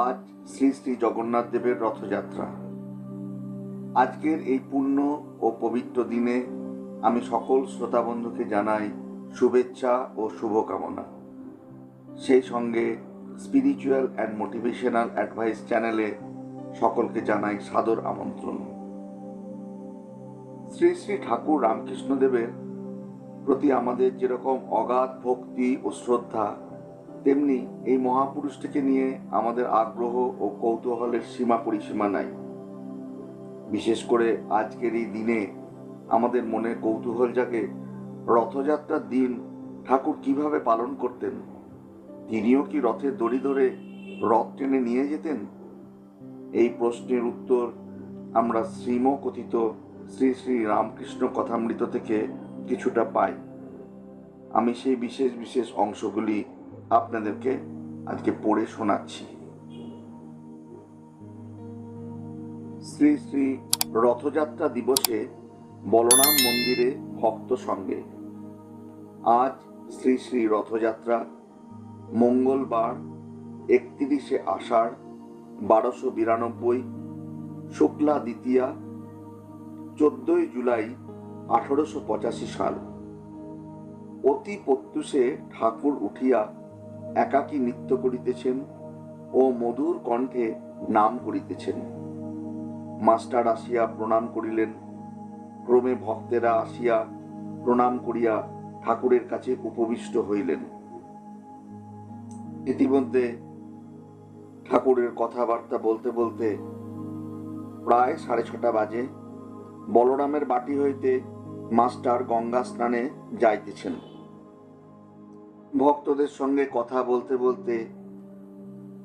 আজ শ্রী শ্রী জগন্নাথ দেবের রথযাত্রা। আজকের এই পূর্ণ ও পবিত্র দিনে আমি সকল শ্রোতা বন্ধুকে জানাই শুভেচ্ছা ও শুভকামনা। সেই সঙ্গে স্পিরিচুয়াল অ্যান্ড মোটিভেশনাল অ্যাডভাইস চ্যানেলে সকলকে জানাই সাদর আমন্ত্রণ। শ্রী শ্রী ঠাকুর রামকৃষ্ণদেবের প্রতি আমাদের যেরকম অগাধ ভক্তি ও শ্রদ্ধা তেমনি এই মহাপুরুষটিকে নিয়ে আমাদের আগ্রহ ও কৌতূহলের সীমা পরিসীমা নাই। বিশেষ করে আজকের এই দিনে আমাদের মনে কৌতূহল জাগে, রথযাত্রার দিন ঠাকুর কীভাবে পালন করতেন? তিনিও কি রথের দড়ি ধরে রথ টেনে নিয়ে যেতেন? এই প্রশ্নের উত্তর আমরা শ্রীম কথিত শ্রী শ্রী রামকৃষ্ণ কথামৃত থেকে কিছুটা পাই। আমি সেই বিশেষ বিশেষ অংশগুলি আপনাদেরকে আজকে পড়ে শোনাচ্ছি। শ্রী শ্রী রথযাত্রা দিবসে বলরাম মন্দিরে ভক্ত সঙ্গে। আজ শ্রী শ্রী রথযাত্রা মঙ্গলবার একত্রিশে আষাঢ় বারোশো বিরানব্বই শুক্লা দ্বিতীয়া চোদ্দই জুলাই আঠারোশো পঁচাশি সাল। অতি প্রত্যুষে ঠাকুর উঠিয়া একাকী নৃত্য করিতেছেন ও মধুর কণ্ঠে নাম করিতেছেন। মাস্টার আসিয়া প্রণাম করিলেন, ক্রমে ভক্তেরা আসিয়া প্রণাম করিয়া ঠাকুরের কাছে উপবিষ্ট হইলেন। ইতিমধ্যে ঠাকুরের কথাবার্তা বলতে বলতে প্রায় সাড়ে ছটা বাজে। বলরামের বাটি হইতে মাস্টার গঙ্গা স্নানে যাইতেছেন। ভক্তদের সঙ্গে কথা বলতে বলতে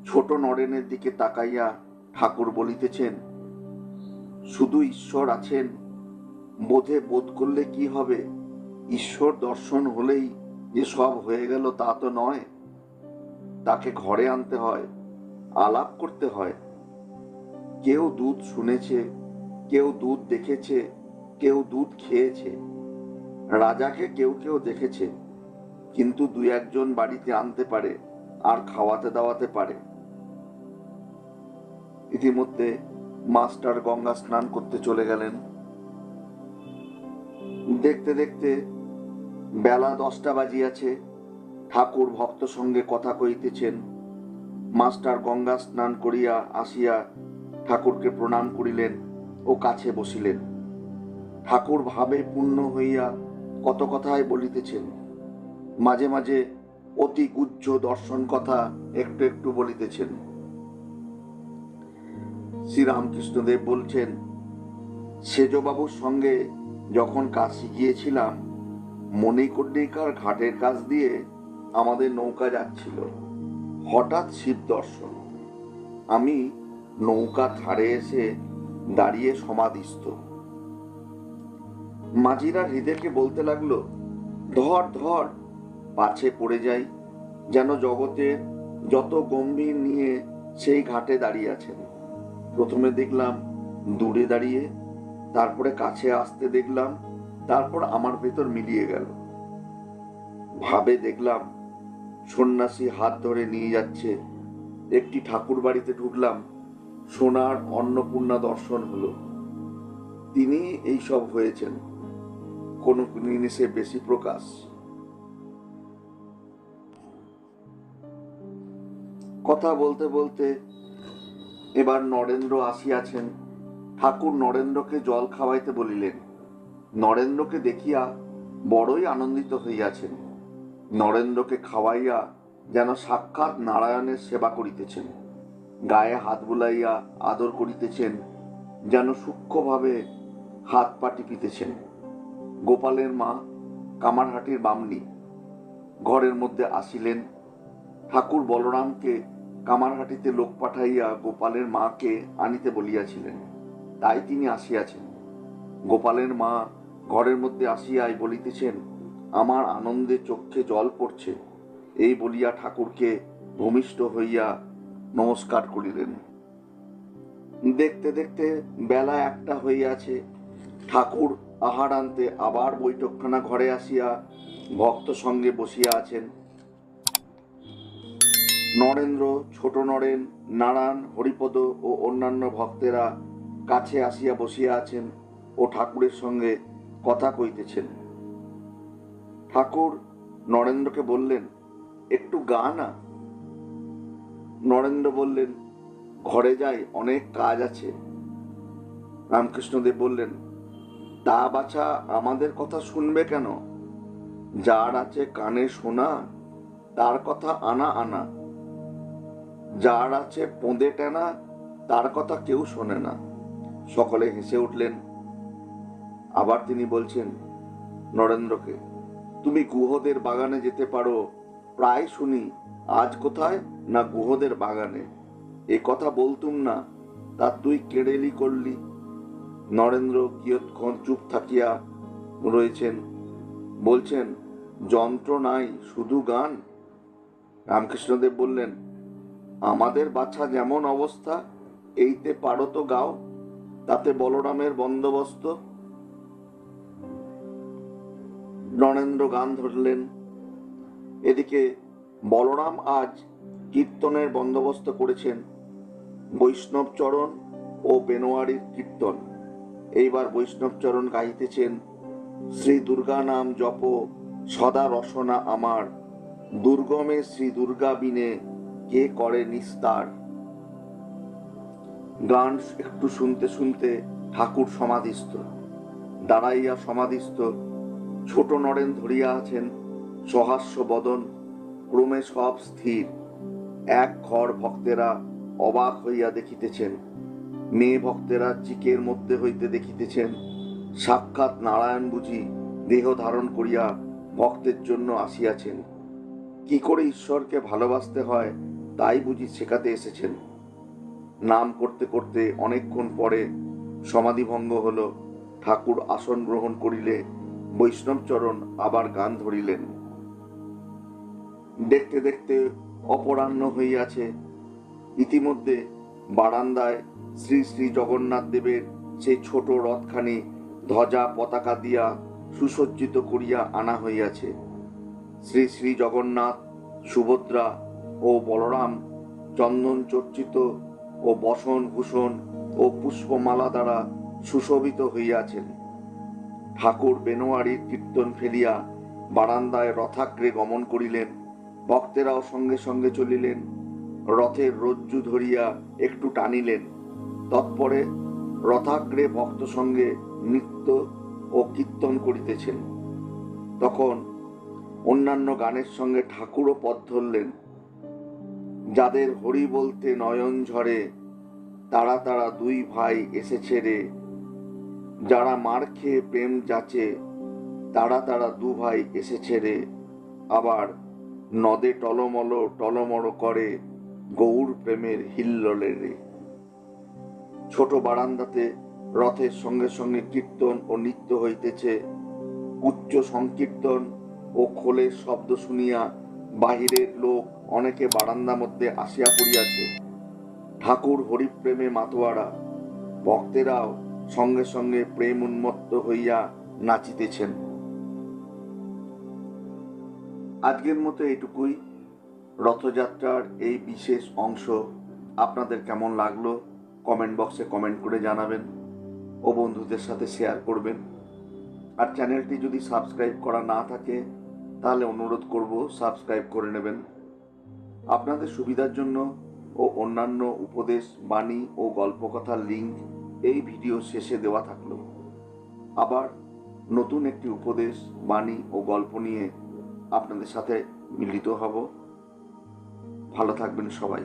ছোট নরেনের দিকে তাকাইয়া ঠাকুর বলিতেছেন, শুধু ঈশ্বর আছেন, বোধে বোধ করলে কি হবে? ঈশ্বর দর্শন হলেই যে সব হয়ে গেল তা তো নয়। তাকে ঘরে আনতে হয়, আলাপ করতে হয়। কেউ দুধ শুনেছে, কেউ দুধ দেখেছে, কেউ দুধ খেয়েছে। রাজাকে কেউ কেউ দেখেছে। কিন্তু দু একজন বাড়িতে আনতে পারে আর খাওয়াতে দাওয়াতে পারে। ইতিমধ্যে মাস্টার গঙ্গা স্নান করতে চলে গেলেন। দেখতে দেখতে বেলা দশটা বাজিয়াছে। ঠাকুর ভক্ত সঙ্গে কথা কইতেছেন মাস্টার গঙ্গা স্নান করিয়া আসিয়া ঠাকুরকে প্রণাম করিলেন ও কাছে বসিলেন। ঠাকুর ভাবে পূর্ণ হইয়া কত কথাই বলিতেছেন মাঝে মাঝে অতি গুজ্জ দর্শন কথা একটু একটু বলিতেছেন। শ্রীরামকৃষ্ণদেব বলছেন, সেজবাবুর সঙ্গে যখন কাশি গিয়েছিলাম, মণিকর্ণিকার ঘাটের কাছ দিয়ে আমাদের নৌকা যাচ্ছিল। হঠাৎ শিব দর্শন। আমি নৌকা ধারে এসে দাঁড়িয়ে সমাধিস্থ। মাঝিরা হৃদয়কে বলতে লাগল, ধর ধর পাছে পড়ে যাই, যেন জগতের যত গম্ভীর নিয়ে সেই ঘাটে দাঁড়িয়ে আছেন। প্রথমে দেখলাম দূরে দাঁড়িয়ে, তারপরে কাছে আসতে দেখলাম, তারপর আমার ভেতর মিলিয়ে গেল। ভাবে দেখলাম, সন্ন্যাসী হাত ধরে নিয়ে যাচ্ছে। একটি ঠাকুর বাড়িতে ঢুকলাম, সোনার অন্নপূর্ণা দর্শন হলো। তিনি এইসব হয়েছেন। কোনো জিনিসে বেশি প্রকাশ। কথা বলতে বলতে এবার নরেন্দ্র আসিয়াছেন। ঠাকুর নরেন্দ্রকে জল খাওয়াইতে বলিলেন। নরেন্দ্রকে দেখিয়া বড়ই আনন্দিত হইয়াছেন। নরেন্দ্রকে খাওয়াইয়া যেন সাক্ষাৎ নারায়ণের সেবা করিতেছেন। গায়ে হাত বুলাইয়া আদর করিতেছেন, যেন সূক্ষ্মভাবে হাত পা টিপিতেছেন। গোপালের মা কামারহাটির বামনি ঘরের মধ্যে আসিলেন। ঠাকুর বলরামকে কামারহাটিতে লোক পাঠাইয়া গোপালের মাকে আনিতে বলিয়াছিলেন। তাই তিনি আসিয়াছেন। গোপালের মা ঘরের মধ্যে আসিয়াই বলিতেছেন, আমার আনন্দে চক্ষে জল পড়ছে। এই বলিয়া ঠাকুরকে ভূমিষ্ঠ হইয়া নমস্কার করিলেন। দেখতে দেখতে বেলা একটা হইয়াছে। ঠাকুর আহার আনতে আবার বৈঠকখানা ঘরে আসিয়া ভক্ত সঙ্গে বসিয়া আছেন। নরেন্দ্র, ছোট নরেন, নারায়ণ, হরিপদ ও অন্যান্য ভক্তেরা কাছে আসিয়া বসিয়া আছেন ও ঠাকুরের সঙ্গে কথা কইতেছেন। ঠাকুর নরেন্দ্রকে বললেন, একটু গা না? নরেন্দ্র বললেন, ঘরে যাই, অনেক কাজ আছে। রামকৃষ্ণদেব বললেন, তা বাছা, আমাদের কথা শুনবে কেন? যার আছে কানে শোনা, তার কথা আনা আনা। যার আছে পোঁদে টেনা, তার কথা কেউ শোনে না। সকলে হেসে উঠলেন। আবার তিনি বলছেন, নরেন্দ্রকে, তুমি গুহদের বাগানে যেতে পারো। প্রায় শুনি, আজ কোথায় না গুহদের বাগানে? এ কথা বলতুম না, তা তুই কেড়েলি করলি? নরেন্দ্র কিয়ৎক্ষণ চুপ থাকিয়া রয়েছেন। বলছেন, যন্ত্র নাই, শুধু গান? রামকৃষ্ণদেব বললেন আমাদের বাছা যেমন অবস্থা, এইতে পারো তো গাও, তাতে বলরামের বন্দোবস্ত। নরেন্দ্র গান ধরলেন। এদিকে বলরাম আজ কীর্তনের বন্দোবস্ত করেছেন। বৈষ্ণব চরণ ও বেনোয়ারির কীর্তন। এইবার বৈষ্ণব চরণ গাইতেছেন, শ্রী দুর্গা নাম জপ, সদা রসনা আমার। দুর্গমে শ্রী দুর্গা বিনে কে করে নিস্তার? গান একটু শুনতে শুনতে ঠাকুর সমাধিস্থ। দাঁড়াইয়া সমাধিস্থ। ছোট নরেন ধরিয়া আছেন। সহাস্য বদন। ক্রমে সব স্থির। এক ঘর ভক্তেরা অবাক হইয়া দেখিতেছেন। মেয়ে ভক্তেরা চিকের মধ্যে হইতে দেখিতেছেন। সাক্ষাৎ নারায়ণ বুঝি দেহ ধারণ করিয়া ভক্তের জন্য আসিয়াছেন। কি করে ঈশ্বরকে ভালোবাসতে হয়? তাই বুঝি শেখাতে এসেছেন। নাম করতে করতে অনেকক্ষণ পরে সমাধিভঙ্গ হল, ঠাকুর আসন গ্রহণ করিলে বৈষ্ণবচরণ আবার গান ধরিলেন। দেখতে দেখতে অপরাহ্ন হইয়াছে। ইতিমধ্যে বারান্দায় শ্রী শ্রী জগন্নাথ দেবের সেই ছোট রথখানি ধ্বজা পতাকা দিয়া সুসজ্জিত করিয়া আনা হইয়াছে। শ্রী শ্রী জগন্নাথ, সুভদ্রা ও বলরাম, চন্দন চর্চিত ও বসন ভূষণ ও পুষ্পমালা দ্বারা সুশোভিত হইয়াছেন। ঠাকুর বেনোয়ারির কীর্তন ফেলিয়া বারান্দায় রথাগ্রে গমন করিলেন। ভক্তেরাও সঙ্গে সঙ্গে চলিলেন। রথের রজ্জু ধরিয়া একটু টানিলেন। তৎপরে রথাগ্রে ভক্ত সঙ্গে নৃত্য ও কীর্তন করিতেছেন। তখন অন্যান্য গানের সঙ্গে ঠাকুরও পথ ধরলেন। যাদের হরি বলতে নয়ন ঝরে, তারা তারা দুই ভাই এসেছে রে। যারা মার খেয়ে প্রেম যাচে, তারা তারা দু ভাই এসেছে রে। আবার নদে টলমল টলমল করে গৌর প্রেমের হিল্লোলে রে। ছোট বারান্দাতে রথের সঙ্গে সঙ্গে কীর্তন ও নৃত্য হইতেছে। উচ্চ সংকীর্তন ও খোলের শব্দ শুনিয়া বাহিরের লোক অনেকে বারান্দা মধ্যে আসিয়া পড়িয়াছে। ঠাকুর হরিপ্রেমে মাতোয়ারা, ভক্তেরাও সঙ্গে সঙ্গে প্রেম উন্মত্ত হইয়া নাচিতেছেন। আজকের মতো এটুকুই রথযাত্রার এই বিশেষ অংশ আপনাদের কেমন লাগল কমেন্ট বক্সে কমেন্ট করে জানাবেন ও বন্ধুদের সাথে শেয়ার করবেন। আর চ্যানেলটি যদি সাবস্ক্রাইব করা না থাকে, তাহলে অনুরোধ করব সাবস্ক্রাইব করে নেবেন। আপনাদের সুবিধার জন্য ও অন্যান্য উপদেশ, বাণী ও গল্পকথার লিঙ্ক এই ভিডিও শেষে দেওয়া থাকল। আবার নতুন একটি উপদেশ, বাণী ও গল্প নিয়ে আপনাদের সাথে মিলিত হব। ভালো থাকবেন সবাই।